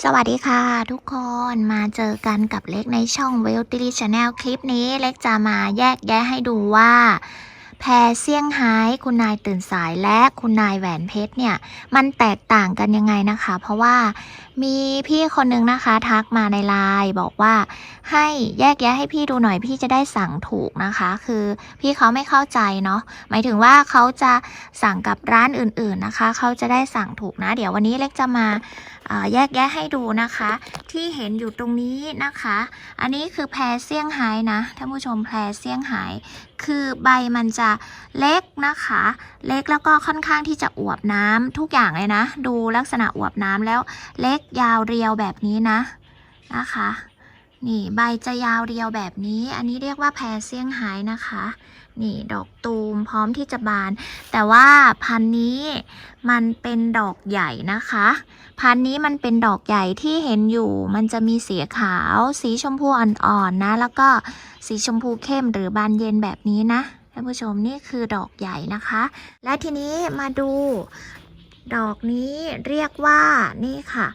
สวัสดีค่ะทุกคนมาเจอกันกับเล็กในช่อง w e l t i l y Channel คลิปนี้เล็กจะมาแยกแยะให้ดูว่า แพรเซี่ยงไฮ้คุณนายตื่นสายและคุณนายแหวนเพชรเนี่ย มันแตกต่างกันยังไงนะคะ เพราะว่ามีพี่คนนึงนะคะทักมาในไลน์บอกว่า ให้แยกแยะให้พี่ดูหน่อยพี่จะได้สั่งถูกนะคะ คือพี่เขาไม่เข้าใจเนาะหมายถึงว่าเขาจะสั่งกับร้านอื่นๆนะคะ เขาจะได้สั่งถูกนะ เดี๋ยววันนี้เล็กจะมา แยกแยะให้ดูนะคะ ที่เห็นอยู่ตรงนี้นะคะ อันนี้คือแพรเซี่ยงไฮ้นะท่านผู้ชมแพรเซี่ยงไฮ้คือใบมันจะเล็กนะคะ เล็กแล้วก็ค่อนข้างที่จะอวบน้ำทุกอย่างเลยนะ ดูลักษณะอวบน้ำแล้วเล็กยาวเรียวแบบนี้นะนะคะนี่ใบจะยาวเรียวแบบนี้ อันนี้เรียกว่าแพรเซี่ยงไฮ้นะคะ นี่ดอกตูมพร้อมที่จะบาน แต่ว่าพันนี้มันเป็นดอกใหญ่นะคะ พันนี้มันเป็นดอกใหญ่ที่เห็นอยู่ มันจะมีสีขาว สีชมพูอ่อนๆนะ แล้วก็สีชมพูเข้มหรือบานเย็นแบบนี้นะท่านผู้ชมนี่คือดอกใหญ่นะคะ และทีนี้มาดูดอกนี้เรียกว่านี่ค่ะ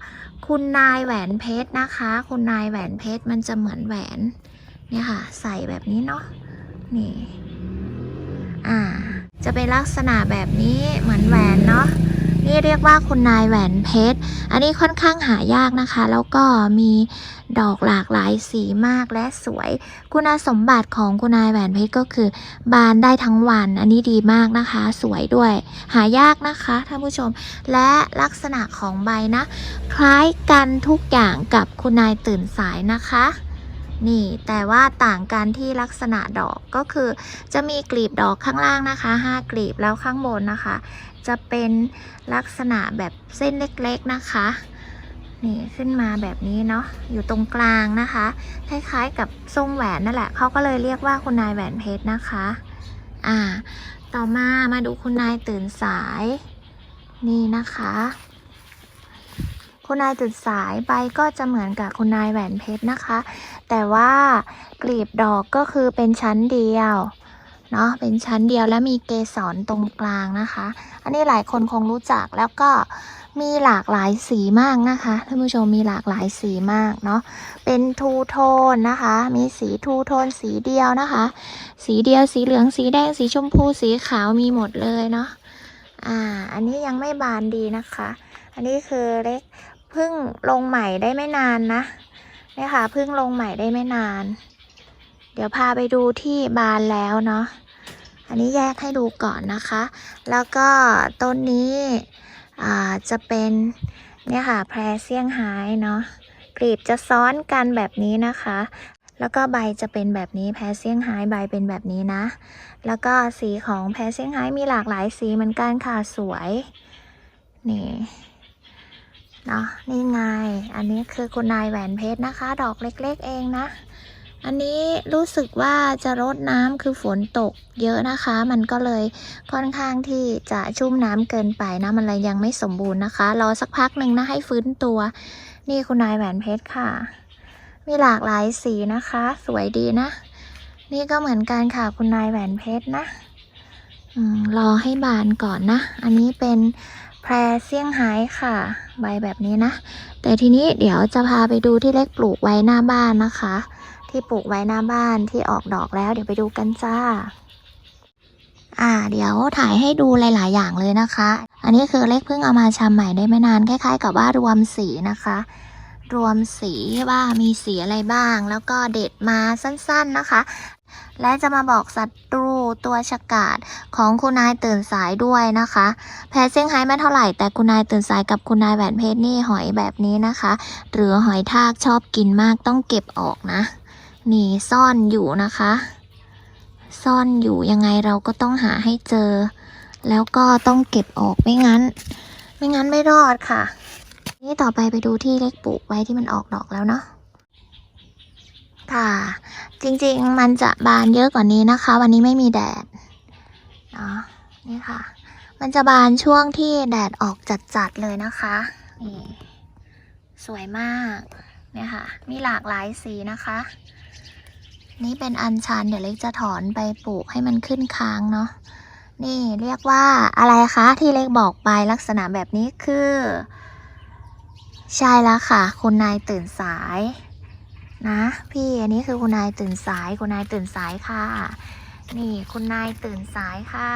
คุณนายแหวนเพชรนะคะ คุณนายแหวนเพชรมันจะเหมือนแหวนเนี่ยค่ะ ใส่แบบนี้เนาะนี่ อ่า จะเป็นลักษณะแบบนี้เหมือนแหวนเนาะนี่เรียกว่าคุณนายแหวนเพชร อันนี้ค่อนข้างหายากนะคะ แล้วก็มีดอกหลากหลายสีมากและสวย คุณสมบัติของคุณนายแหวนเพชรก็คือ บานได้ทั้งวัน อันนี้ดีมากนะคะ สวยด้วย หายากนะคะท่านผู้ชม และลักษณะของใบนะ คล้ายกันทุกอย่างกับคุณนายตื่นสายนะคะ นี่แต่ว่าต่างกันที่ลักษณะดอกก็คือ จะมีกลีบดอกข้างล่างนะคะ 5 กลีบแล้วข้างบนนะคะ จะเป็นลักษณะแบบเส้นเล็กๆนะคะนี่ขึ้นมาแบบนี้เนาะอยู่ตรงกลางนะคะคล้ายๆกับทรงแหวนนั่นแหละเขาก็เลยเรียกว่าคุณนายแหวนเพชรนะคะ อ่า ต่อมามาดูคุณนายตื่นสาย นี่นะคะ คุณนายตื่นสายใบก็จะเหมือนกับคุณนายแหวนเพชรนะคะ แต่ว่ากลีบดอกก็คือเป็นชั้นเดียวเนาะเป็นชั้นเดียวและมีเกสรตรงกลางนะคะ อันนี้หลายคนคงรู้จักแล้วก็มีหลากหลายสีมากนะคะท่านผู้ชมมีหลากหลายสีมากเนาะเป็นทูโทนนะคะ มีสีทูโทนสีเดียวนะคะ สีเดียวสีเหลืองสีแดงสีชมพูสีขาวมีหมดเลยเนาะอ่า อันนี้ยังไม่บานดีนะคะ อันนี้คือเล็ก พิ่งลงใหม่ได้ไม่นานนะเนี่ยค่ะเพิ่งลงใหม่ได้ไม่นาน เดี๋ยวพาไปดูที่บานแล้วเนาะอันนี้แยกให้ดูก่อนนะคะ แล้วก็ต้นนี้อ่าจะเป็นเนี่ยค่ะแพรเซี่ยงไฮ้เนาะกลีบจะซ้อนกันแบบนี้นะคะ แล้วก็ใบจะเป็นแบบนี้แพรเซี่ยงไฮ้ใบเป็นแบบนี้นะ แล้วก็สีของแพรเซี่ยงไฮ้มีหลากหลายสีเหมือนกันค่ะสวยนี่ เนาะนี่ไง อันนี้คือคุณนายแหวนเพชรนะคะ ดอกเล็กๆเองนะ อันนี้รู้สึกว่าจะรดน้ำคือฝนตกเยอะนะคะ มันก็เลยค่อนข้างที่จะชุ่มน้ำเกินไปนะ มันเลยยังไม่สมบูรณ์นะคะ รอสักพักหนึ่งนะให้ฟื้นตัว นี่คุณนายแหวนเพชรค่ะ มีหลากหลายสีนะคะ สวยดีนะ นี่ก็เหมือนกันค่ะคุณนายแหวนเพชรนะอรอให้บานก่อนนะ อันนี้เป็น แพรเซี่ยงไฮ้ค่ะ ใบแบบนี้นะ แต่ทีนี้เดี๋ยวจะพาไปดูที่เล็กปลูกไว้หน้าบ้านนะคะ ที่ปลูกไว้หน้าบ้านที่ออกดอกแล้วเดี๋ยวไปดูกันจ้า อ่า เดี๋ยวถ่ายให้ดูหลาย ๆ อย่างเลยนะคะ อันนี้คือเล็กเพิ่งเอามาชำใหม่ได้ไม่นานคล้ายๆ กับว่ารวมสีนะคะรวมสีว่ามีสีอะไรบ้าง แล้วก็เด็ดมาสั้นๆนะคะ และจะมาบอกศัตรูตัวฉกาจของคุณนายตื่นสายด้วยนะคะ แพรเซี่ยงไฮ้ไม่เท่าไหร่ แต่คุณนายตื่นสายกับคุณนายแหวนเพชรนี่หอยแบบนี้นะคะ หรือหอยทากชอบกินมากต้องเก็บออกนะ นี่ซ่อนอยู่นะคะ ซ่อนอยู่ยังไงเราก็ต้องหาให้เจอ แล้วก็ต้องเก็บออกไม่งั้น ไม่งั้นไม่รอดค่ะ นี่ต่อไปไปดูที่เล็กปลูกไว้ที่มันออกดอกแล้วเนาะ ค่ะจริงๆมันจะบานเยอะกว่านี้นะคะ วันนี้ไม่มีแดดเนาะนี่ค่ะ มันจะบานช่วงที่แดดออกจัดๆเลยนะคะนี่สวยมากเนี่ยค่ะ มีหลากหลายสีนะคะ นี่เป็นอัญชันเดี๋ยวเล็กจะถอนไปปลูกให้มันขึ้นค้างเนาะนี่เรียกว่าอะไรคะที่เล็กบอกไปลักษณะแบบนี้คือ ใช่แล้วค่ะ คุณนายตื่นสาย นะพี่อันนี้คือคุณนายตื่นสายคุณนายตื่นสายค่ะ นี่คุณนายตื่นสายค่ะ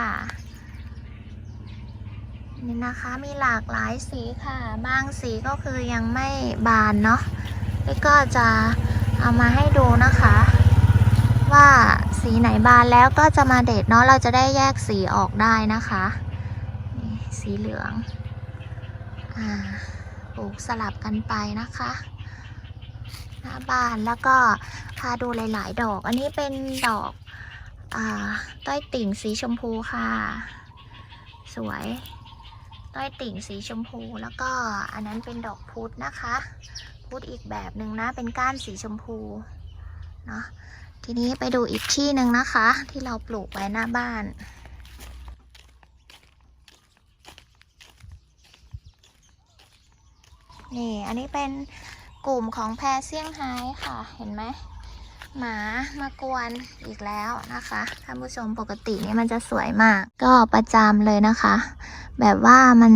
นี่นะคะมีหลากหลายสีค่ะ บางสีก็คือยังไม่บานเนาะแล้วก็จะเอามาให้ดูนะคะ ว่าสีไหนบานแล้วก็จะมาเด็ดเนาะเราจะได้แยกสีออกได้นะคะสีเหลืองอ่าปลูกสลับกันไปนะคะ หน้าบ้านแล้วก็พาดูหลาย ๆ ดอก อันนี้เป็นดอกอต้อยติ่งสีชมพูค่ะ สวยต้อยติ่งสีชมพูแล้วก็อันนั้นเป็นดอกพุธนะคะ พุธอีกแบบหนึ่งนะเป็นก้านสีชมพูเนาะทีนี้ไปดูอีกที่หนึ่งนะคะ ที่เราปลูกไว้หน้าบ้านนี่อันนี้เป็น กลุ่มของแพรเซี่ยงไฮ้ค่ะ เห็นไหมหมามากวนอีกแล้วนะคะท่านผู้ชมปกตินี่มันจะสวยมาก ก็ประจำเลยนะคะ แบบว่ามัน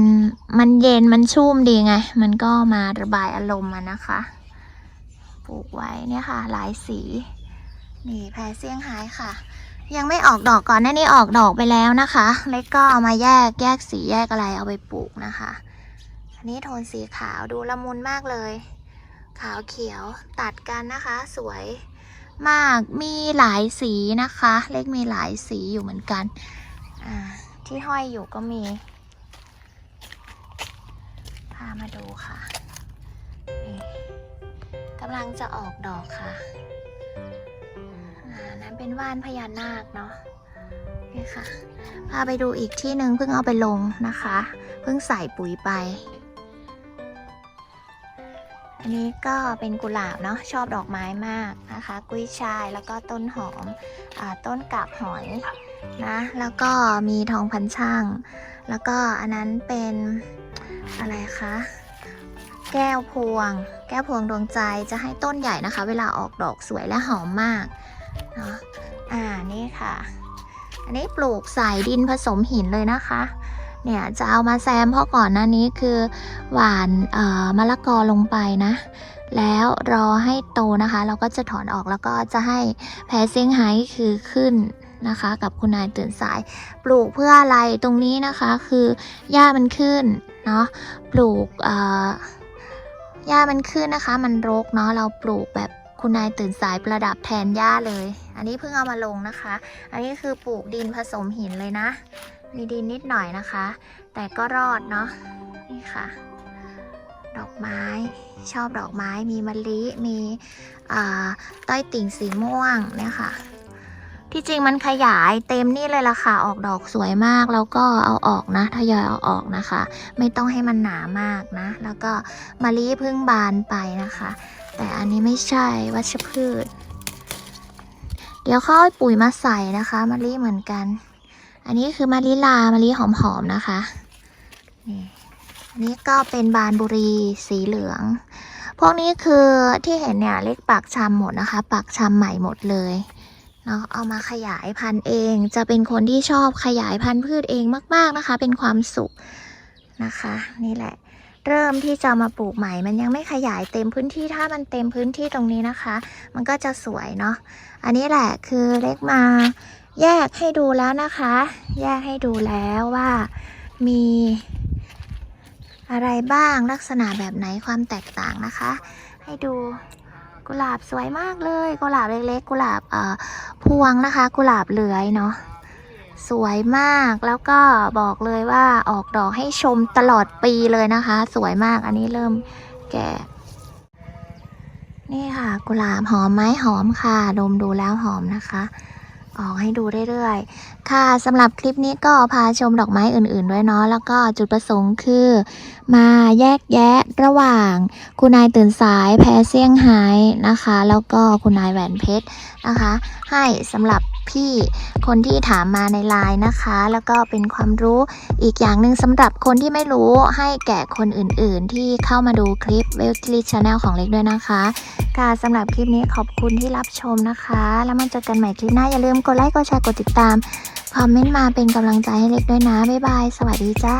มันเย็นมันชุ่มดีไง มันก็มาระบายอารมณ์มานะคะปลูกไว้เนี่ยค่ะ หลายสีนี่แพรเซี่ยงไฮ้ค่ะ ยังไม่ออกดอกก่อนหน้านี้ออกดอกไปแล้วนะคะเล็กก็เอามาแยกแยกสีแยกอะไรเอาไปปลูกนะคะ อันนี้โทนสีขาวดูละมุนมากเลย ขาวเขียวตัดกันนะคะ สวยมากมีหลายสีนะคะ เล็กมีหลายสีอยู่เหมือนกันที่ห้อยอยู่ก็มีพามาดูค่ะกำลังจะออกดอกค่ะนั้นเป็นว่านพญานาคเนาะนี่ค่ะพาไปดูอีกที่หนึ่งเพิ่งเอาไปลงนะคะ เพิ่งใส่ปุ๋ยไป อันนี้ก็เป็นกุหลาบเนาะชอบดอกไม้มากนะคะ กุ้ยช่ายแล้วก็ต้นหอมอต้นกาบหอยนะแล้วก็มีทองพันช่าง แล้วก็อันนั้นเป็นอะไรคะแก้วพวง แก้วพวงดวงใจจะให้ต้นใหญ่นะคะ เวลาออกดอกสวยและหอมมากเนาะอ่านี่ค่ะ อันนี้ปลูกใส่ดินผสมหินเลยนะคะ เนี่ยจะเอามาแซมเพราะก่อนหน้านี้คือ หวานมะละกอลงไปนะ แล้วรอให้โตนะคะ เราก็จะถอนออกแล้วก็จะให้แพรเซี่ยงไฮ้คือขึ้นนะคะ กับคุณนายตื่นสาย ปลูกเพื่ออะไรตรงนี้นะคะคือหญ้ามันขึ้นเนาะปลูกหญ้ามันขึ้นนะคะ มันรกเนาะเราปลูกแบบคุณนายตื่นสายประดับแทนหญ้าเลย อันนี้เพิ่งเอามาลงนะคะ อันนี้คือปลูกดินผสมหินเลยนะ มีดินนิดหน่อยนะคะ แต่ก็รอดเนาะนี่ค่ะ ดอกไม้ชอบดอกไม้มีมะลิมีอ่าต้อยติ่งสีม่วงเนี่ยค่ะ ที่จริงมันขยายเต็มนี่เลยล่ะค่ะ ออกดอกสวยมากแล้วก็เอาออกนะทยอยเอาออกนะคะ ไม่ต้องให้มันหนามากนะ แล้วก็มะลิเพิ่งบานไปนะคะ แต่อันนี้ไม่ใช่วัชพืช เดี๋ยวเข้าเอาปุ๋ยมาใส่นะคะมะลิเหมือนกัน อันนี้คือมะลิลามะลิหอมๆนะคะนี่อันนี้ก็เป็นบานบุรีสีเหลือง พวกนี้คือที่เห็นเนี่ยเล็กปากชำหมดนะคะปากชำใหม่หมดเลยเนาะเอามาขยายพันธุ์เอง จะเป็นคนที่ชอบขยายพันธุ์พืชเองมาก ๆนะคะ เป็นความสุขนะคะ นี่แหละ เริ่มที่จะมาปลูกใหม่ มันยังไม่ขยายเต็มพื้นที่ถ้ามันเต็มพื้นที่ตรงนี้นะคะ มันก็จะสวยเนาะอันนี้แหละคือเล็กมา แยกให้ดูแล้วนะคะ แยกให้ดูแล้วว่ามีอะไรบ้างลักษณะแบบไหนความแตกต่างนะคะ ให้ดูกุหลาบสวยมากเลย กุหลาบเล็กๆ กุหลาบเอ่อพวงนะคะ กุหลาบเลื้อยเนาะสวยมากแล้วก็บอกเลยว่าออกดอกให้ชมตลอดปีเลยนะคะ สวยมากอันนี้เริ่มแก่ นี่ค่ะ กุหลาบหอมไหมหอมค่ะ ดมดูแล้วหอมนะคะ ออกให้ดูเรื่อยๆ ค่ะสำหรับคลิปนี้ก็พาชมดอกไม้อื่นๆด้วยเนาะแล้วก็จุดประสงค์คือ มาแยกแยะระหว่าง คุณนายตื่นสายแพ้เสี่ยงไฮ้นะคะ แล้วก็คุณนายแหวนเพชรนะคะ ให้สำหรับ พี่คนที่ถามมาในไลน์นะคะ แล้วก็เป็นความรู้อีกอย่างหนึ่งสำหรับคนที่ไม่รู้ให้แก่คนอื่นๆ ที่เข้ามาดูคลิปเวลทิลิชแนลของเล็กด้วยนะคะค่ะสำหรับคลิปนี้ขอบคุณที่รับชมนะคะ แล้วมาเจอกันใหม่คลิปหน้าอย่าลืมกดไลค์กดแชร์กดติดตามคอมเมนต์มาเป็นกำลังใจให้เล็กด้วยนะบ๊ายบาย สวัสดีจ้า